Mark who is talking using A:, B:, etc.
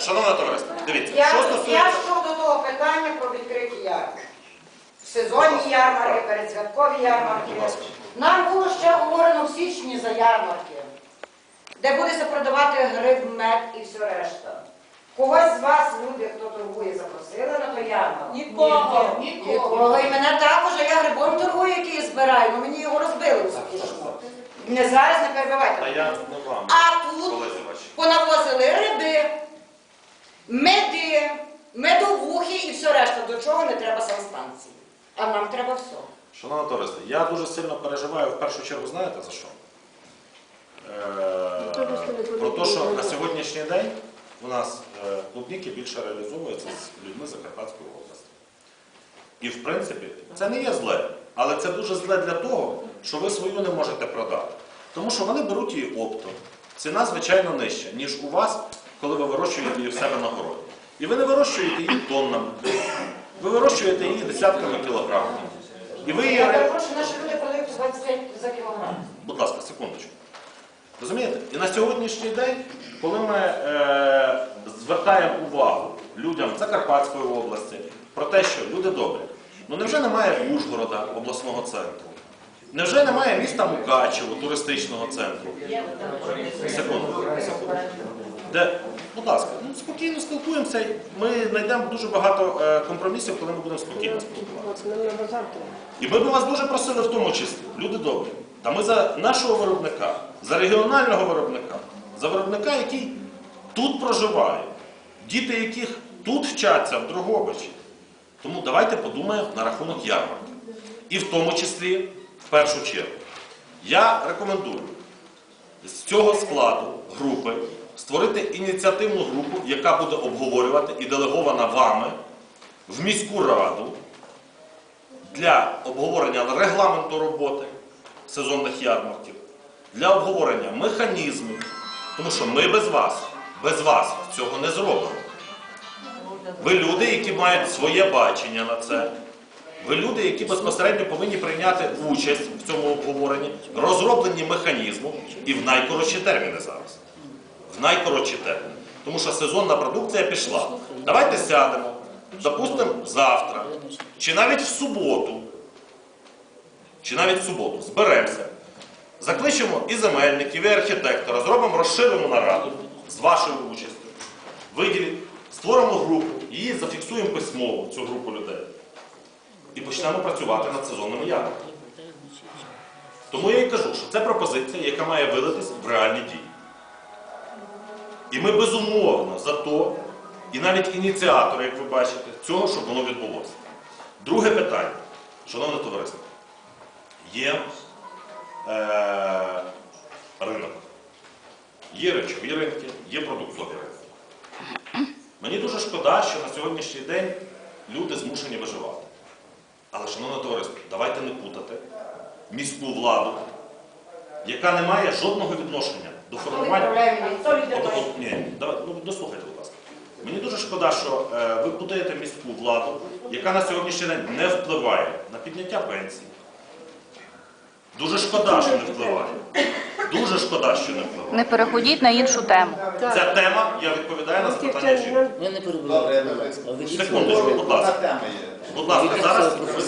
A: шановне товариство, дивіться,
B: Я,
A: що
B: я
A: стосується.
B: щодо того питання про відкриті ярмарки. Сезонні ярмарки, передсвяткові ярмарки.
A: Будь ласка.
B: Нам було ще говорено в січні за ярмарки, де будеться продавати гриб, мед і все решта. Когось з вас, люди, хто торгує, запросили на той ярмарок?
C: Нікого.
B: Нікого. І мене також, а я грибом торгую, який я збираю, ну мені його розбили. Не зараз, не перебивайте.
A: Та я не вам,
B: А тут
A: колезі ваші.
B: понавозили риби, меди, медовухи і все решта, до чого не треба санстанції. А нам треба все.
A: Шановне товариство, я дуже сильно переживаю в першу чергу, знаєте за що? Е, Про те, що на сьогоднішній день у нас е, клубніки більше реалізовуються з людьми Закарпатської області. І в принципі, це не є зле, але це дуже зле для того, що ви свою не можете продати. Тому що вони беруть її оптом. Ціна, звичайно, нижча, ніж у вас, коли ви вирощуєте її в себе на городі. І ви не вирощуєте її тоннами, ви вирощуєте її десятками кілограмів. І ви її
B: Я
A: ре-
B: наші люди продають 25 за кілограм.
A: Будь ласка, секундочку. Розумієте? І на сьогоднішній день, коли ми е, звертаємо увагу людям Закарпатської області про те, що люди добрі, ну невже немає Ужгорода, обласного центру? Невже немає міста Мукачево, туристичного центру? Секунду, секунду. Де, будь ласка, ну, спокійно спілкуємося. Ми знайдемо дуже багато е, компромісів, коли ми будемо спокійно спілкуватися. І ми б вас дуже просили в тому числі, люди добрі. Та ми за нашого виробника, за регіонального виробника, за виробника, який тут проживає, діти яких тут вчаться в Дрогобичі. Тому давайте подумаємо на рахунок ярмарки. І в тому числі, в першу чергу, я рекомендую з цього складу групи створити ініціативну групу, яка буде обговорювати і делегована вами в міську раду для обговорення регламенту роботи сезонних ярмарків, для обговорення механізмів, тому що ми без вас, без вас цього не зробимо. Ви люди, які мають своє бачення на це. Ви люди, які безпосередньо повинні прийняти участь в цьому обговоренні, розроблені механізму і в найкоротші терміни зараз. В найкоротші терміни. Тому що сезонна продукція пішла. Давайте сядемо, допустимо, завтра, чи навіть в суботу, чи навіть в суботу, зберемося, закличемо і земельників, і архітектора, зробимо розширену нараду з вашою участю, виділіть, створимо групу, її зафіксуємо письмово, цю групу людей. І почнемо працювати над сезонними ярмарками. Тому я і кажу, що це пропозиція, яка має вилитись в реальні дії. І ми безумовно за то, і навіть ініціатори, як ви бачите, цього, щоб воно відбулося. Друге питання, шановне товариство, є е, ринок. Є речові ринки, є продуктові ринки. Мені дуже шкода, що на сьогоднішній день люди змушені виживати. Але, шановне товариство, давайте не путати міську владу, яка не має жодного відношення до формування. От, от, ні, давай, ну, дослухайте, будь ласка. Мені дуже шкода, що е, ви путаєте міську владу, яка на сьогоднішній день не впливає на підняття пенсій. Дуже шкода, що не впливає. Дуже шкода, що не впливає.
D: Не переходіть на іншу тему.
A: Ця тема, я відповідаю на запитання жінки.
E: Ми не ласка.
A: Секундочку, будь ласка. Будь ласка, зараз ви